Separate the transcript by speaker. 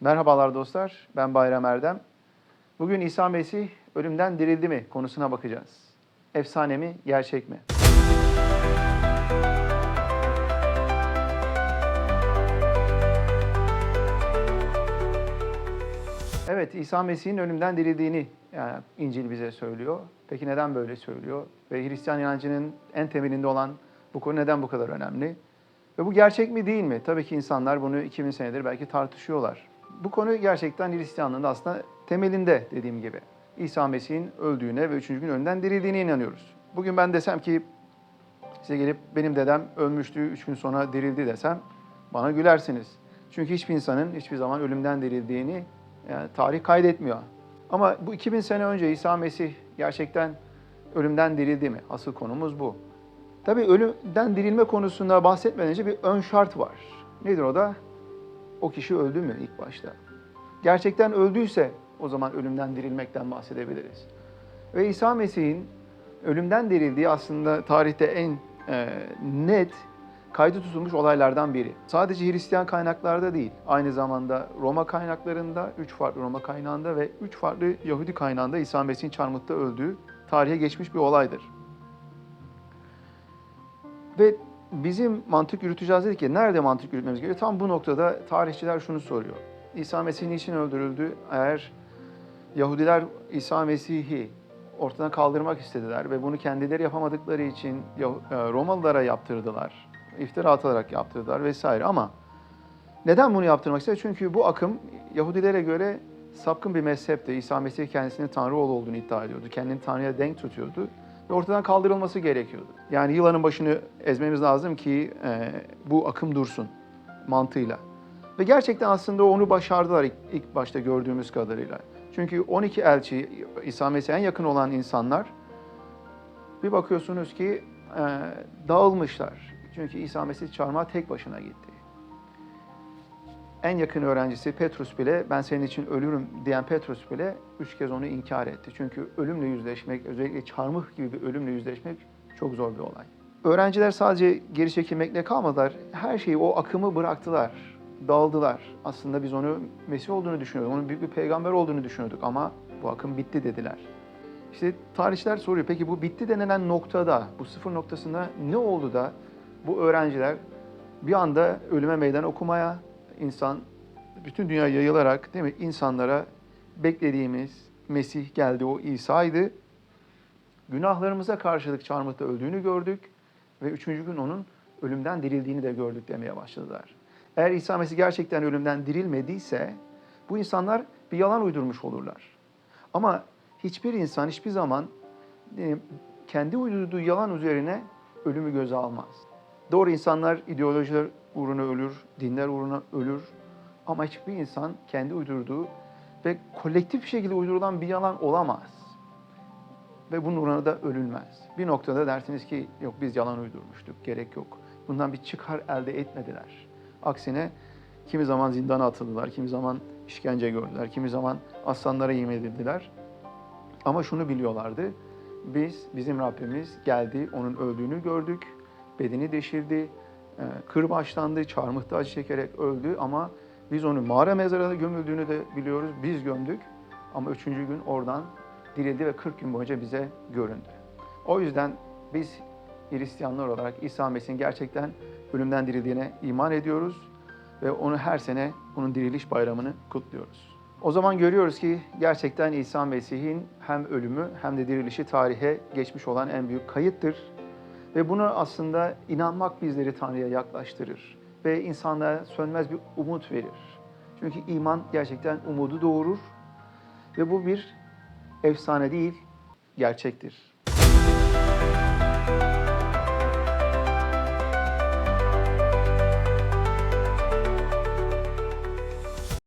Speaker 1: Merhabalar dostlar, ben Bayram Erdem. Bugün İsa Mesih ölümden dirildi mi konusuna bakacağız. Efsane mi, gerçek mi? Evet, İsa Mesih'in ölümden dirildiğini yani İncil bize söylüyor. Peki neden böyle söylüyor? Ve Hristiyan inancının en temelinde olan bu konu neden bu kadar önemli? Ve bu gerçek mi değil mi? Tabii ki insanlar bunu 2000 senedir belki tartışıyorlar. Bu konu gerçekten Hristiyanlığın da aslında temelinde dediğim gibi. İsa Mesih'in öldüğüne ve üçüncü gün ölümden dirildiğine inanıyoruz. Bugün ben desem ki size gelip benim dedem ölmüştü, üç gün sonra dirildi desem bana gülersiniz. Çünkü hiçbir insanın hiçbir zaman ölümden dirildiğini yani tarih kaydetmiyor. Ama bu 2000 sene önce İsa Mesih gerçekten ölümden dirildi mi? Asıl konumuz bu. Tabii ölümden dirilme konusunda bahsetmeden önce bir ön şart var. Nedir o da? O kişi öldü mü ilk başta? Gerçekten öldüyse o zaman ölümden dirilmekten bahsedebiliriz. Ve İsa Mesih'in ölümden dirildiği aslında tarihte en e, net kaydı tutulmuş olaylardan biri. Sadece Hristiyan kaynaklarda değil, aynı zamanda Roma kaynaklarında, üç farklı Roma kaynağında ve üç farklı Yahudi kaynağında İsa Mesih'in çarmıhta öldüğü tarihe geçmiş bir olaydır. Ve bizim mantık yürüteceğiz dedik ki nerede mantık yürütmemiz gerekiyor? Tam bu noktada tarihçiler şunu soruyor. İsa Mesih niçin öldürüldü? Eğer Yahudiler İsa Mesih'i ortadan kaldırmak istediler ve bunu kendileri yapamadıkları için e, Romalılara yaptırdılar. İftira atarak yaptırdılar vesaire ama neden bunu yaptırmak istedi? Çünkü bu akım Yahudilere göre sapkın bir mezhepti. İsa Mesih kendisinin Tanrı oğlu olduğunu iddia ediyordu. Kendini Tanrı'ya denk tutuyordu ve ortadan kaldırılması gerekiyordu. Yani yılanın başını ezmemiz lazım ki e, bu akım dursun mantığıyla. Ve gerçekten aslında onu başardılar ilk, ilk başta gördüğümüz kadarıyla. Çünkü 12 elçi, İsa Mesih'e en yakın olan insanlar bir bakıyorsunuz ki e, dağılmışlar. Çünkü İsa Mesih çarmıha tek başına gitti. En yakın öğrencisi Petrus bile ben senin için ölürüm diyen Petrus bile üç kez onu inkar etti. Çünkü ölümle yüzleşmek, özellikle çarmıh gibi bir ölümle yüzleşmek çok zor bir olay. Öğrenciler sadece geri çekilmekle kalmadılar. Her şeyi, o akımı bıraktılar. Dağıldılar. Aslında biz onu Mesih olduğunu düşünüyorduk. Onun büyük bir peygamber olduğunu düşünüyorduk ama bu akım bitti dediler. İşte tarihçiler soruyor. Peki bu bitti denilen noktada, bu sıfır noktasında ne oldu da bu öğrenciler bir anda ölüme meydan okumaya, insan bütün dünya yayılarak değil mi insanlara beklediğimiz Mesih geldi o İsa'ydı. Günahlarımıza karşılık çarmıhta öldüğünü gördük ve üçüncü gün onun ölümden dirildiğini de gördük demeye başladılar. Eğer İsa Mesih gerçekten ölümden dirilmediyse bu insanlar bir yalan uydurmuş olurlar. Ama hiçbir insan hiçbir zaman kendi uydurduğu yalan üzerine ölümü göze almaz. Doğru insanlar ideolojiler uğruna ölür, dinler uğruna ölür. Ama hiçbir insan kendi uydurduğu ve kolektif şekilde uydurulan bir yalan olamaz. Ve bunun uğruna da ölülmez. Bir noktada dersiniz ki yok biz yalan uydurmuştuk, gerek yok. Bundan bir çıkar elde etmediler. Aksine kimi zaman zindana atıldılar, kimi zaman işkence gördüler, kimi zaman aslanlara yem edildiler. Ama şunu biliyorlardı, biz, bizim Rabbimiz geldi, onun öldüğünü gördük, bedeni deşildi, e, kırbaçlandı, çarmıhta acı çekerek öldü ama biz onu mağara mezarına gömüldüğünü de biliyoruz, biz gömdük. Ama üçüncü gün oradan dirildi ve 40 gün boyunca bize göründü. O yüzden biz Hristiyanlar olarak İsa Mesih'in gerçekten ölümden dirildiğine iman ediyoruz ve onu her sene onun diriliş bayramını kutluyoruz. O zaman görüyoruz ki gerçekten İsa Mesih'in hem ölümü hem de dirilişi tarihe geçmiş olan en büyük kayıttır. Ve bunu aslında inanmak bizleri Tanrı'ya yaklaştırır ve insanlara sönmez bir umut verir. Çünkü iman gerçekten umudu doğurur ve bu bir efsane değil, gerçektir.